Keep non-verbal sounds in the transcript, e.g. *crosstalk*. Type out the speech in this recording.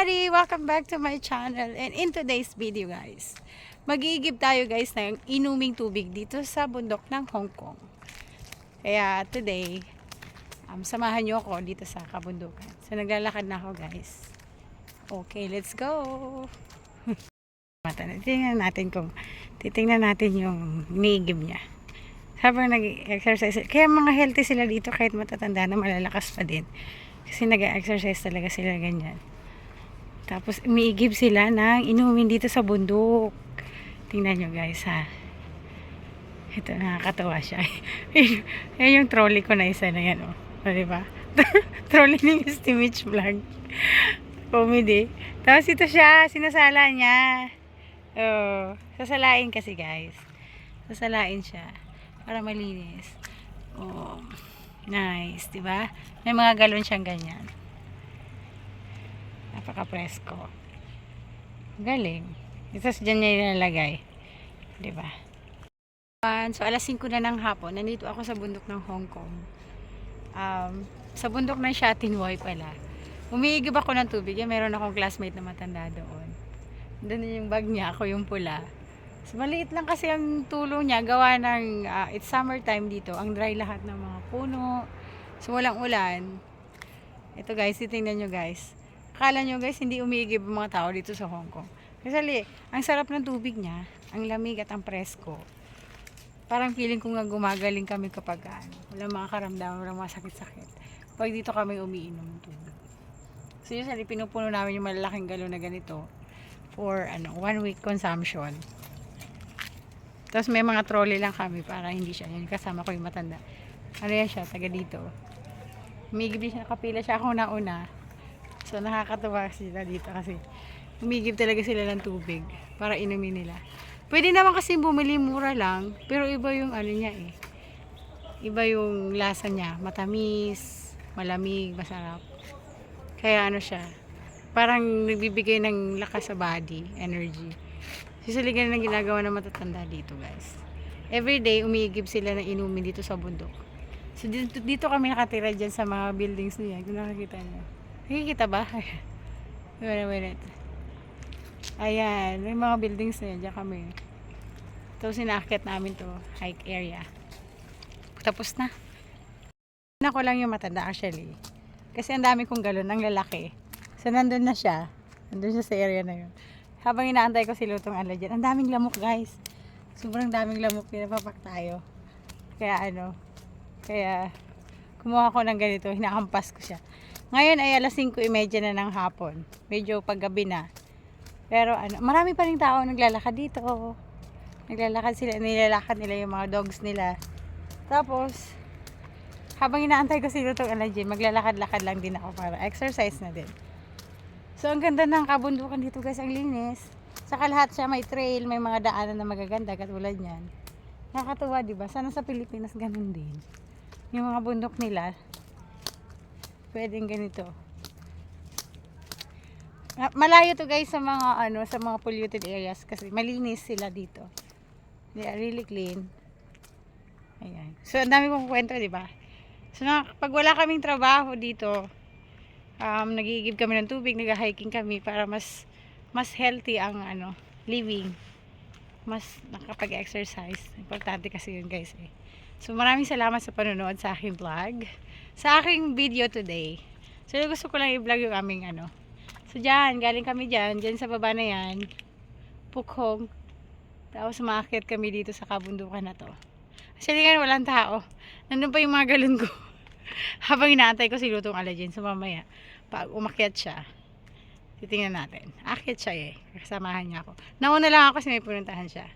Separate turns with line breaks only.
everybody! Welcome back to my channel. And in today's video guys magigib tayo guys ng inuming tubig dito sa bundok ng Hong Kong. Kaya today um, samahan nyo ako dito sa kabundukan. So naglalakad na ako guys. Okay let's go. *laughs* Titingnan natin kung titingnan natin yung niigib niya. Habang nag-exercise kaya mga healthy sila dito kahit matatanda na malalakas pa din. Kasi nag-exercise talaga sila ganyan tapos umiigib sila ng inumin dito sa bundok. Tingnan nyo guys ha. Ito nakakatawa siya. *laughs* yan yung trolley ko na isa na yan oh. O, diba? *laughs* trolley ni Misty Mitch Vlog. Comedy. Tapos ito siya, sinasala niya. Oh, sasalain kasi guys. Sasalain siya para malinis. Oh, nice, 'di ba? May mga galon siyang ganyan. Napaka-presko. Galing. Tapos dyan niya nilalagay. Ba? So, alas 5 na ng hapon. Nandito ako sa bundok ng Hong Kong. Um, sa bundok ng Shatinway pala. Umiigib ako ng tubig. Yan, meron akong classmate na matanda doon. Doon yung bag niya. Ako yung pula. So, maliit lang kasi ang tulong niya. Gawa ng, ah, it's summertime dito. Ang dry lahat ng mga puno. So, walang ulan. Ito guys, titingnan nyo guys. Akala nyo guys, hindi umiigib mga tao dito sa Hong Kong. Kasi ang sarap ng tubig niya, ang lamig at ang presko. Parang feeling ko nga gumagaling kami kapag ano, wala mga karamdaman, wala mga sakit-sakit. Pag dito kami umiinom ng tubig. So usually, pinupuno namin yung malalaking galon na ganito for ano, one week consumption. Tapos may mga trolley lang kami para hindi siya, yan kasama ko yung matanda. Ano yan siya, taga dito. Umigib siya, nakapila siya ako na una. So nakakatuwa sila dito kasi umigib talaga sila ng tubig para inumin nila. Pwede naman kasi bumili mura lang, pero iba yung ano niya eh. Iba yung lasa niya, matamis, malamig, masarap. Kaya ano siya, parang nagbibigay ng lakas sa body, energy. Ganun ang ginagawa ng matatanda dito guys. Every day, umiigib sila ng inumin dito sa bundok. So dito, dito kami nakatira dyan sa mga buildings niya, kung nakakita niyo. Nakikita ba? *laughs* wait a minute. Ayan, may mga buildings na yan. Diyan kami. Ito, sinakit namin to hike area. Tapos na. Ako lang yung matanda actually. Kasi ang dami kong galon, ang lalaki. So, nandun na siya. Nandun siya sa area na yun. Habang inaantay ko si Lutong Ala dyan. Ang daming lamok guys. Sobrang daming lamok. Pinapapak tayo. Kaya ano, kaya kumuha ko ng ganito. Hinahampas ko siya. Ngayon ay alas 5.30 na ng hapon. Medyo paggabi na. Pero ano, marami pa rin tao naglalakad dito. Naglalakad sila, nilalakad nila yung mga dogs nila. Tapos, habang inaantay ko si Lutong Alajin, maglalakad-lakad lang din ako para exercise na din. So, ang ganda ng kabundukan dito guys, ang linis. Saka lahat siya may trail, may mga daanan na magaganda katulad niyan. Nakakatuwa, di ba? Sana sa Pilipinas ganun din. Yung mga bundok nila, pwedeng ganito. Ah, Malayo to guys sa mga ano, sa mga polluted areas kasi malinis sila dito. They are really clean. Ayan. So, ang dami kong kwento, di ba? So, na, pag wala kaming trabaho dito, um, nagigib kami ng tubig, nag-hiking kami para mas mas healthy ang ano, living. Mas nakapag-exercise. Importante kasi yun guys eh. So, maraming salamat sa panonood sa aking vlog. Sa aking video today. So, gusto ko lang i-vlog yung aming ano. So, dyan, galing kami dyan. Dyan sa baba na yan. Pukhong. Tapos, umakit kami dito sa kabundukan na to. Actually, nga walang tao. Nandun pa yung mga galon ko. *laughs* Habang inaantay ko si Lutong Alajin. So, mamaya, pag umakyat siya, titingnan natin. Akit siya eh. Kasamahan niya ako. Nauna lang ako kasi may pununtahan siya.